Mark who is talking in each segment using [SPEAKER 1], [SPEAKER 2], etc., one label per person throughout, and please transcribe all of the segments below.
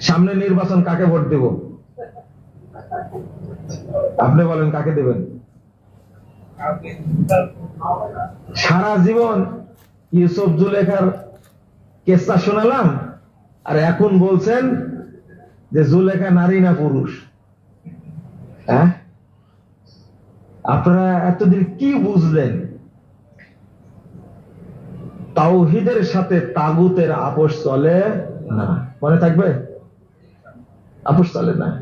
[SPEAKER 1] সামনে নির্বাচন কাকে ভোট দেব? আপনি বলেন, কাকে দেবেন? সারা জীবন ইউসুফ জুলেখার কেসটা শোনালাম, আর এখন বলছেন যে জুলেখা নারী না পুরুষ? হ্যাঁ? আপনারা এতদিন কি বুঝলেন? তাওহিদের সাথে তাগুতের আপোষ চলে না। মনে থাকবে? আপোষ চলে না।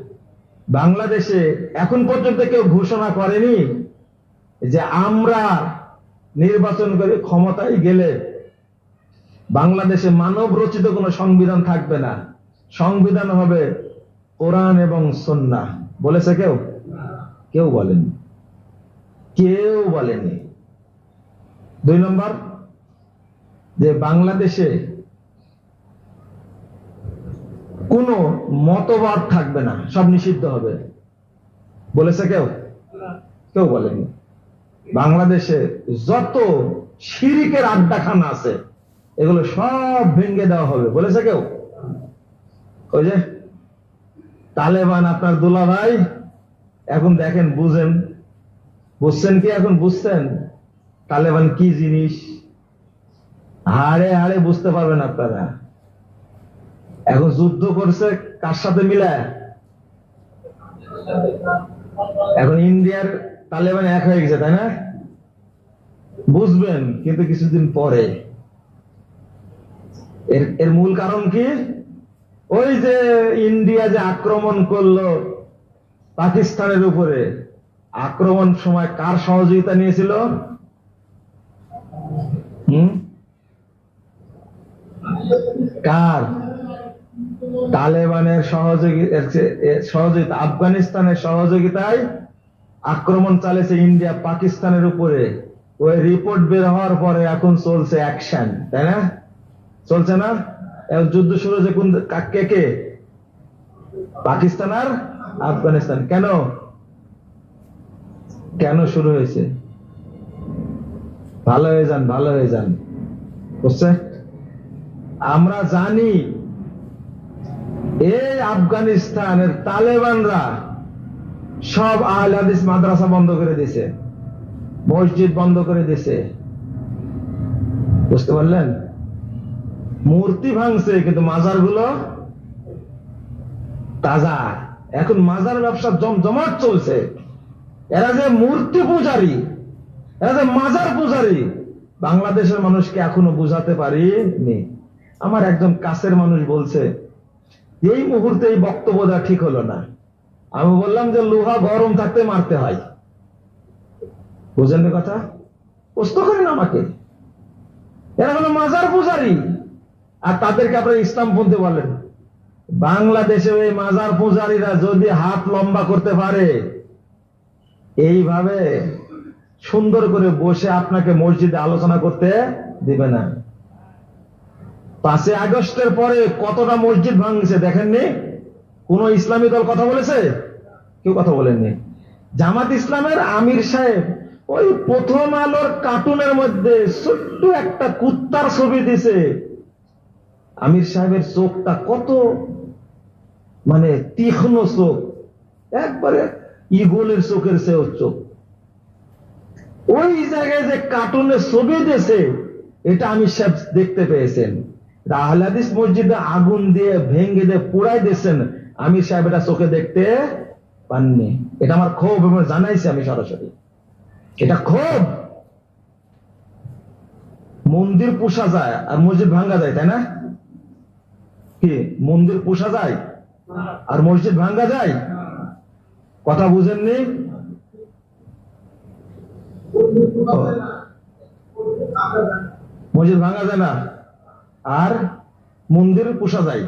[SPEAKER 1] বাংলাদেশে এখন পর্যন্ত কেউ ঘোষণা করেনি যে আমরা নির্বাচন করে ক্ষমতায় গেলে বাংলাদেশে মানব রচিত কোনো সংবিধান থাকবে না। সংবিধান হবে কোরআন এবং সন্না বলেছে কেউ? কেউ বলেনি। কেউ বলেনি। দুই নম্বর, যে বাংলাদেশে কোনো মতবাদ থাকবে না, সব নিষিদ্ধ হবে। বলেছে কেউ? কেউ বলেনি। বাংলাদেশে যত শিরিকের আড্ডাখানা আছে, এগুলো সব ভেঙে দেওয়া হবে। বলেছে কেউ? ওই যে তালেবান আপনার দুলা ভাই এখন দেখেন, বুঝেন। বুঝছেন কি এখন? বুঝছেন? তালেবান কি জিনিস? হাড়ে হাড়ে বুঝতে পারবেন আপনারা। এখন যুদ্ধ করছে কার সাথে মিলায় এখন ইন্ডিয়ার তালেবান এক হয়ে গেছে, তাই না? বুঝবেন, কিন্তু কিছুদিন পরে। এর এর মূল কারণ কি? ওই যে ইন্ডিয়া যে আক্রমণ করল পাকিস্তানের উপরে, আক্রমণ সময় কার সহযোগিতা নিয়েছিল? কার? তালেবানের সহযোগিতা আফগানিস্তানের সহযোগিতায় আক্রমণ চালিয়েছে ইন্ডিয়া পাকিস্তানের উপরে। ওই রিপোর্ট বের হওয়ার পরে এখন চলছে অ্যাকশন তাই না? চলছে না? যুদ্ধ শুরু হয়েছে কোন কে কে পাকিস্তান আর আফগানিস্তান। কেন? কেন শুরু হয়েছে? ভালো হয়ে যান, ভালো হয়ে যান। বুঝছে আমরা জানি এই আফগানিস্তানের তালেবানরা সব আহলে হাদিস মাদ্রাসা বন্ধ করে দিছে। মসজিদ বন্ধ করে দিছে। বুঝতে পারলেন? মূর্তি ভাঙছে, কিন্তু মাজারগুলো তাজা। এখন মাজার ব্যবসা জমজমাট চলছে। এরা যে মূর্তি পূজারী, এরা যে মাজার পূজারী, বাংলাদেশের মানুষকে এখনও বুঝাতে পারিনি। আমার একজন কাছের মানুষ বলছে এই মুহূর্তে এই বক্তব্য ঠিক হলো না। আমি বললাম যে লোহা গরম থাকতে মারতে হয়। বুঝেন কথা? প্রশ্ন করেন আমাকে। এরা হলো মাজার পূজারী। আর তাদেরকে আপনারা ইসলাম পন্থী বলেন। বাংলাদেশে ওই মাজার পূজারীরা যদি হাত লম্বা করতে পারে, এইভাবে সুন্দর করে বসে আপনাকে মসজিদে আলোচনা করতে দিবে না। পাঁচই আগস্টের পরে কতটা মসজিদ ভাঙছে দেখেননি? কোন ইসলামী দল কথা বলেছে? কেউ কথা বলেননি। জামাত ইসলামের আমির সাহেব ওই প্রথম আলোর কার্টুনের মধ্যে ছোট্ট একটা কুত্তার ছবি দিছে। আমির সাহেবের চোখটা কত মানে তীক্ষ্ণ চোখ। একবারে ইগলের চোখের চেয়েও চোখ। ওই জায়গায় যে কার্টুনের ছবি দিয়েছে এটা আমির সাহেব দেখতে পেয়েছেন। আহলাদিস মসজিদে আগুন দিয়ে ভেঙ্গে দিয়ে পুরাই দিয়েছেন। আমির সাহেব এটা চোখে দেখতে পাননি। এটা আমার ক্ষোভ এবং জানাইছি আমি সরাসরি। এটা ক্ষোভ। মন্দির পোষা যায় আর মসজিদ ভাঙ্গা যায়, তাই না? কি? মন্দির পোষা যায় আর মসজিদ ভাঙ্গা যায়? কথা বুঝেননি? মসজিদ ভাঙ্গা যায় না? আর মন্দির পোষা যায়।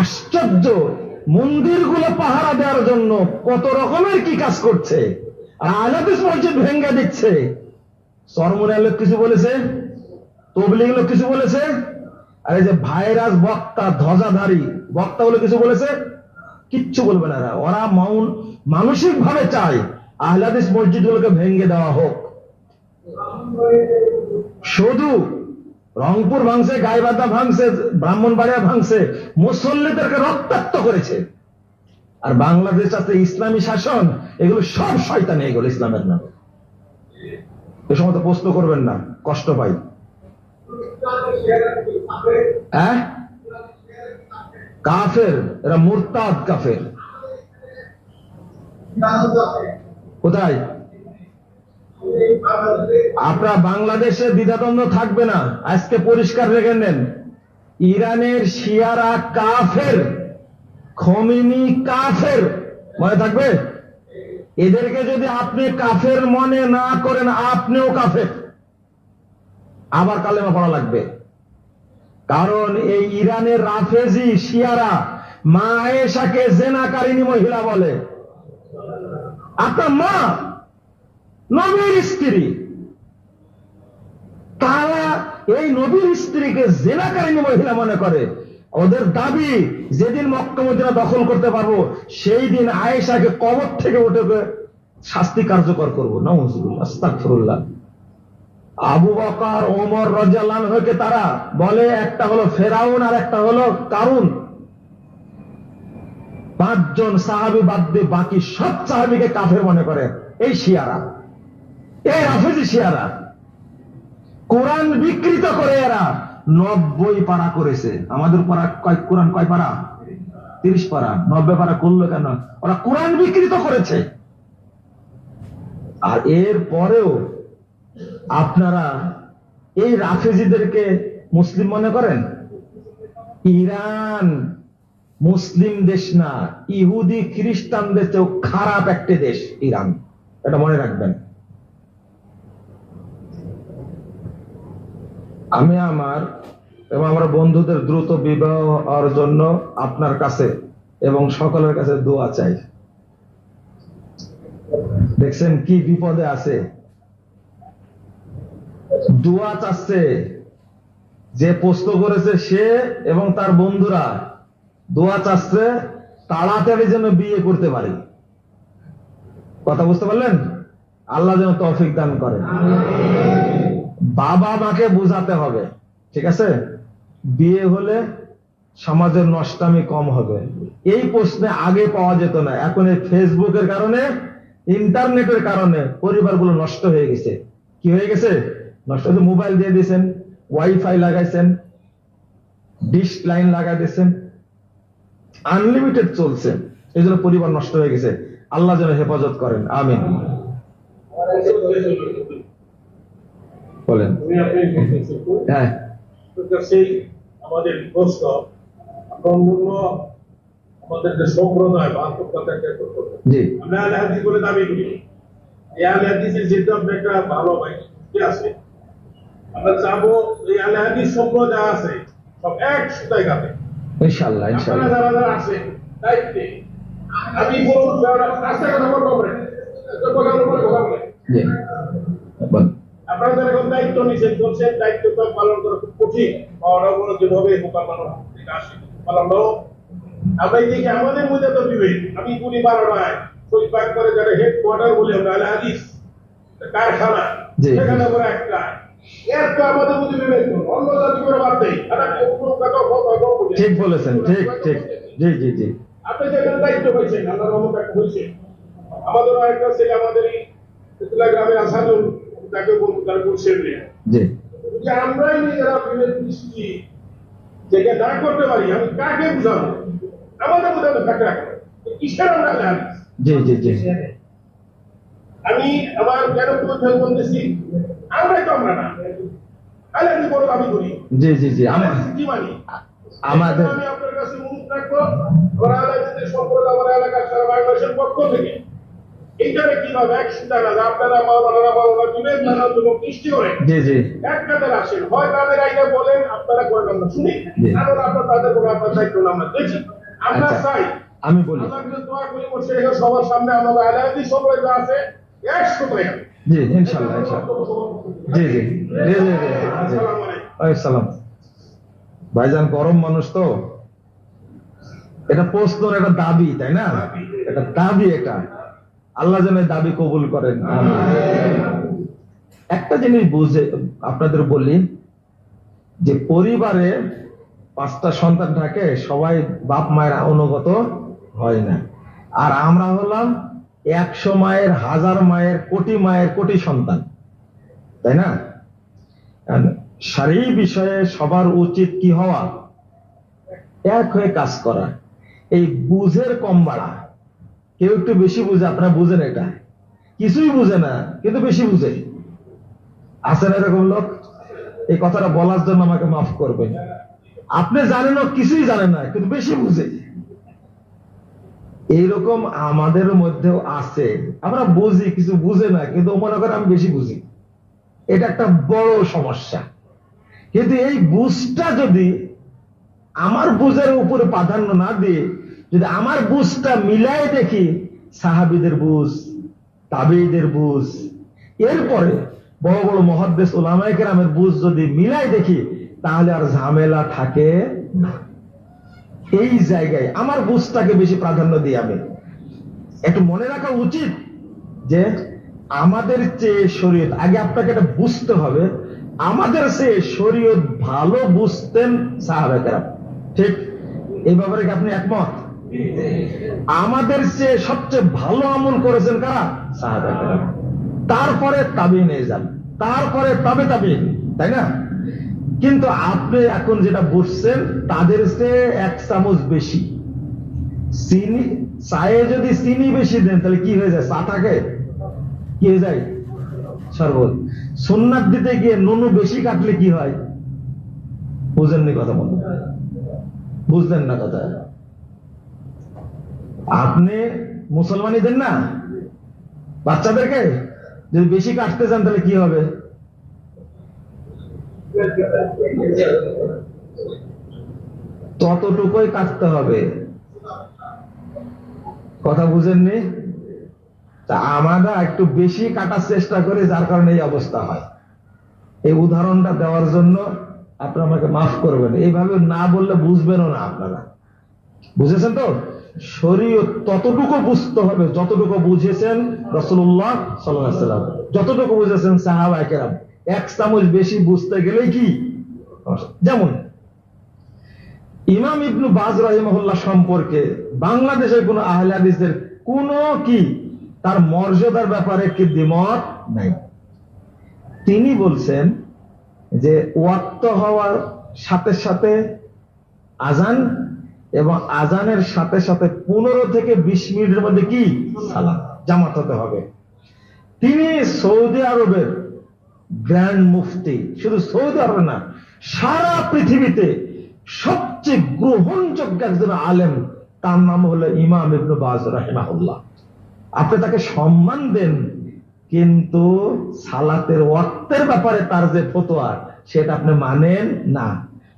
[SPEAKER 1] আশ্চর্য! মন্দিরগুলো পাহারা দেওয়ার জন্য কত রকমের কি কাজ করছে? আর আলাদিস মসজিদ ভেঙ্গা দিচ্ছে। চরমুনার লোক কিছু বলেছে তবলিগ লোক কিছু বলেছে, আর এই যে ভাইরাস বক্তা, ধ্বজাধারী বক্তা বলে কিছু বলেছে, কিচ্ছু বলবে না। ওরা মানসিক ভাবে চায় আহলাদিস মসজিদ গুলোকে ভেঙ্গে দেওয়া হোক। শুধু রংপুর ভাঙছে, গাইবান্ধা ভাঙছে, ব্রাহ্মণবাড়িয়া ভাঙছে, মুসল্লিদেরকে রক্তাক্ত করেছে। আর বাংলাদেশ আছে ইসলামী শাসন, এগুলো সব শয়তানি, এগুলো ইসলামের নাম। এ সময় প্রশ্ন করবেন না, কষ্ট পাই। হ্যাঁ? কাফের, এরা মুরতাদ কাফের। কোথায়? আপনার বাংলাদেশে দ্বিধাদ্বন্দ্ব থাকবে না। আজকে পরিষ্কার রেখে নেন। ইরানের শিয়ারা কাফের, খমিনি কাফের, মনে থাকবে? এদেরকে যদি আপনি কাফের মনে না করেন, আপনিও কাফের। আবার কালেমা পড়া লাগবে। কারণ এই ইরানের রাফেজি শিয়ারা মা আয়েশাকে জেনাকারিনী মহিলা বলে। আপনার মা নবীর স্ত্রী। তারা এই নবীর স্ত্রীকে জেনাকারিনী মহিলা মনে করে। ওদের দাবি, যেদিন মক্কা মদিনা দখল করতে পারব, সেই দিন আয়েশাকে কবর থেকে উঠে শাস্তি কার্যকর করব। নজরুল্লাহ আবু বকর, ওমর রাজিয়াল্লাহকে তারা বলে, একটা হলো ফেরাউন আর একটা হলো কারুন। পাঁচজন সাহাবি বাদ দিয়ে বাকি সব সাহাবিকে কাফের মনে করে। এই শিয়ারা। এই রাফেজি কোরআন বিকৃত করে এরা। নব্বই পারা করেছে। আমাদের পারা কয় কোরআন কয় পারা? তিরিশ পারা। নব্বই পারা করল কেন? ওরা কোরআন বিকৃত করেছে। আর এর পরেও আপনারা এই রাফেজিদেরকে মুসলিম মনে করেন? ইরান মুসলিম দেশ না। ইহুদি খ্রিস্টানদের চেয়েও খারাপ একটি দেশ, ইরান। এটা মনে রাখবেন। আমি আমার এবং আমার বন্ধুদের দ্রুত বিবাহ হওয়ার জন্য আপনার কাছে এবং সকলের কাছে দোয়া চাই। দেখছেন কি বিপদে আছে? দোয়া চাচ্ছে যে প্রশ্ন করেছে সে এবং তার বন্ধুরা। দোয়া চাচ্ছে তাড়াতাড়ি যেন বিয়ে করতে পারে। কথা বুঝতে পারলেন? আল্লাহ যেন তৌফিক দান করে বাবা মাকে বোঝাতে হবে, ঠিক আছে? বিয়ে হলে সমাজের নষ্টামি কম হবে। এই প্রশ্নে আগে পাওয়া যেত না। এখন এই ফেসবুকের কারণে, ইন্টারনেটের কারণে পরিবারগুলো নষ্ট হয়ে গেছে। কি হয়ে গেছে? নষ্ট হয়েছে মোবাইল দিয়ে দিয়েছেন, ওয়াইফাই লাগাইছেন ডিশ লাইন লাগাই দিয়েছেন, আনলিমিটেড চলছে। এই জন্য পরিবার নষ্ট হয়ে গেছে। আল্লাহ যেন হেফাজত করেন। আমিন। বলেন? হ্যাঁ।
[SPEAKER 2] সেই আমাদের প্রশ্ন সম্পূর্ণ আমাদের যে সম্প্রদায় বা আত্মকথাকে
[SPEAKER 1] জি।
[SPEAKER 2] আমরা আলে হাদিস বলে দাবি করি। এই আলে হাদিসের যেহেতু আপনার একটা ভালো ভাই কি আছে আমরা চাবো এই আলে হাদিস সম্প্রদায় আছে সব এক সুতায় গাবে
[SPEAKER 1] ইনশাল্লাহ
[SPEAKER 2] আপনারা যারা যারা আছেন দায়িত্বে আমি বলুন কথা বলব
[SPEAKER 1] জি। বল
[SPEAKER 2] আপনারা যারা এখন দায়িত্ব নিছেন করছেন দায়িত্বটা পালন করা খুব কঠিন। বা অনবরত যেভাবে মোকাবেলা থেকে আমরা এই আমাদের মধ্যে তো বিভেদ। আমি পুরি বারোটায় শরীফাক করে যারা হেড কোয়ার্টার বলি আমরা আলে হাদিস। কারখানা। সেখানে আমরা একটা। এর তো আমাদের মধ্যে বিভেদ অন্য জাতি করে বাদ দেই।
[SPEAKER 1] ঠিক বলেছেন ঠিক ঠিক। জি জি জি।
[SPEAKER 2] আপনি যেখানে দায়িত্ব পাইছেন আল্লাহর রহমত একটা হয়েছে। আমাদেরও একটা ছেলে আমাদেরই তেতুলা গ্রামের আসাদুল। তাকে বলব তার
[SPEAKER 1] জি।
[SPEAKER 2] যে আমরাই নিজেরা যেটা না করতে পারি আমি কাকে বুঝাবো? আমাদের ফাঁকা কিসের আমরা জানি
[SPEAKER 1] জি জি জি।
[SPEAKER 2] আমি আমার কেন প্রয়োজন বলতেছি আমরাই তো আমরা না। তাহলে আমি বড় দাবি করি।
[SPEAKER 1] জি জি জি।
[SPEAKER 2] আমরা কি মানি?
[SPEAKER 1] আমাদের
[SPEAKER 2] আমি আপনার কাছে অনুরোধ রাখব আমার আলাদাদের সম্পর্ক আমার এলাকার সারা বাংলাদেশের পক্ষ থেকে। এইটারে কীভাবে এক সুতা না আপনারা মাওলানা মাওলানা বিবেক নানা যুবক সৃষ্টি করে।
[SPEAKER 1] জি জি।
[SPEAKER 2] এক কাতার আসেন। হয় তাদের আইনা বলেন আপনারা করেন আমরা শুনি। কারণ আপনার তাদের কোনো আপনার দায়িত্ব আমরা দেখি। আমরা
[SPEAKER 1] আচ্ছা।
[SPEAKER 2] চাই।
[SPEAKER 1] আমি বলি।
[SPEAKER 2] দোয়া করি রেখে সবার সামনে আমাদের আলাদি সবাই যা আছে একশো টাকা
[SPEAKER 1] জি ইনশাল্লাহ ইনশাল্লাহ জি জি। জি জি জি
[SPEAKER 2] আসসালামু আলাইকুম।
[SPEAKER 1] আসসালাম ভাইজান গরম মানুষ তো। এটা প্রশ্ন এটা দাবি তাই না? এটা দাবি এটা। আল্লাহ যেন দাবি কবুল করেন। একটা জিনিস বুঝে, আপনাদের বলি যে পরিবারে পাঁচটা সন্তান থাকে, সবাই বাপ মায়ের অনুগত হয় না। আর আমরা হলাম একশো মায়ের হাজার মায়ের, কোটি মায়ের, কোটি সন্তান। তাই না? সারি বিষয়ে সবার উচিত কি হওয়া? এক হয়ে কাজ করা। এই বুঝের কম বাড়া। কেউ একটু বেশি বুঝে, আপনারা বুঝেন এটা। কিছুই বুঝে না, কিন্তু বেশি বুঝে। আছেন এরকম লোক? এই কথাটা বলার জন্য আমাকে মাফ করবেন। আপনি জানেন কিছুই জানেন না, কিন্তু বেশি বুঝে। এইরকম আমাদের মধ্যেও আছে। আমরা বুঝি, কিছু বুঝে না, কিন্তু মনে করে আমি বেশি বুঝি। এটা একটা বড় সমস্যা। কিন্তু এই বুঝটা যদি আমার বুঝের উপরে প্রাধান্য না দিয়ে যদি আমার বুঝটা মিলাই দেখি, সাহাবিদের বুঝ তাবেইদের বুঝ, এরপরে বড় বড় মহাদ্দেশ ওলামাইকেরামের বুঝ যদি মিলাই দেখি, তাহলে আর ঝামেলা থাকে না। এই জায়গায় আমার বুঝটাকে বেশি প্রাধান্য দিই আমি। একটু মনে রাখা উচিত যে আমাদের চেয়ে শরীয়ত, আগে আপনাকে এটা বুঝতে হবে, আমাদের চেয়ে শরীয়ত ভালো বুঝতেন সাহাবেকেরা ঠিক? এই ব্যাপারে কি আপনি একমত? আমাদের চেয়ে সবচেয়ে ভালো আমল করেছেন কারা? তারপরে তাবি নিয়ে যান। তারপরে তবে তাবি তাই না? কিন্তু আপনি এখন যেটা বুঝছেন, তাদের চেয়ে এক চামচ বেশি। চিনি, চায়ে যদি চিনি বেশি দেন, তাহলে কি হয়ে যায়? চা থাকে কি হয়ে যায়? শরবত। সুন্নাত দিতে গিয়ে নুনু বেশি কাটলে কি হয়? বুঝেননি কথা বল বুঝলেন না কথা? আপনি মুসলমানই দেন না? বাচ্চাদেরকে? যদি বেশি কাটতে চান তাহলে কি হবে? ততটুকুই কাটতে হবে। কথা বুঝেননি? তা আমরা একটু বেশি কাটার চেষ্টা করি, যার কারণে এই অবস্থা হয়। এই উদাহরণটা দেওয়ার জন্য আপনারা আমাকে মাফ করবেন। এইভাবে না বললে বুঝবেনও না আপনারা। বুঝেছেন তো? শরীয় ততটুকু বুঝতে হবে, যতটুকু বুঝেছেন রসুল্লাহ সাল্লাম যতটুকু বুঝেছেন সাহাবা কেরাম, এক চামচ বেশি বুঝতে গেলে কি? যেমন, ইমাম ইবনু বাজ রাহিমহল্লা সম্পর্কে বাংলাদেশের কোন আহলে হাদিসের কোন কি তার মর্যাদার ব্যাপারে কি দ্বিমত নাই। তিনি বলছেন যে ওয়াক্ত হওয়ার সাথে সাথে আজান এবং আজানের সাথে সাথে পনেরো থেকে বিশ মিনিটের মধ্যে কি? সালাম জামাত হতে হবে। তিনি সৌদি আরবের গ্র্যান্ড মুফতি। শুধু সৌদি আরবে না, সারা পৃথিবীতে সবচেয়ে গ্রহণযোগ্য একজন আলেম, তার নাম হলো ইমাম ইবনু বাজ রাহিমাহুল্লাহ। আপনি তাকে সম্মান দেন, কিন্তু সালাতের ওয়াক্তের ব্যাপারে তার যে ফতোয়া, সেটা আপনি মানেন না।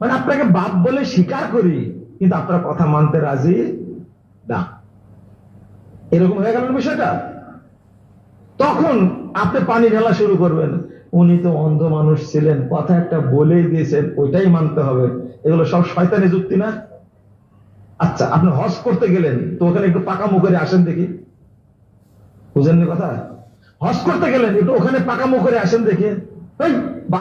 [SPEAKER 1] মানে আপনাকে বাপ বলে স্বীকার করি কিন্তু আপনার কথা মানতে রাজি না। এরকম হয়ে গেল বিষয়টা? তখন আপনি পানি ঢালা শুরু করবেন। উনি তো অন্ধ মানুষ ছিলেন, কথা একটা বলেই দিয়েছেন, ওইটাই মানতে হবে। এগুলো সব শয়তানি যুক্তি না? আচ্ছা আপনি হজ করতে গেলেন, তো ওখানে একটু পাকা মুখে আসেন দেখি। বুঝেননি কথা? হজ করতে গেলেন, একটু ওখানে পাকা মুখে আসেন দেখে।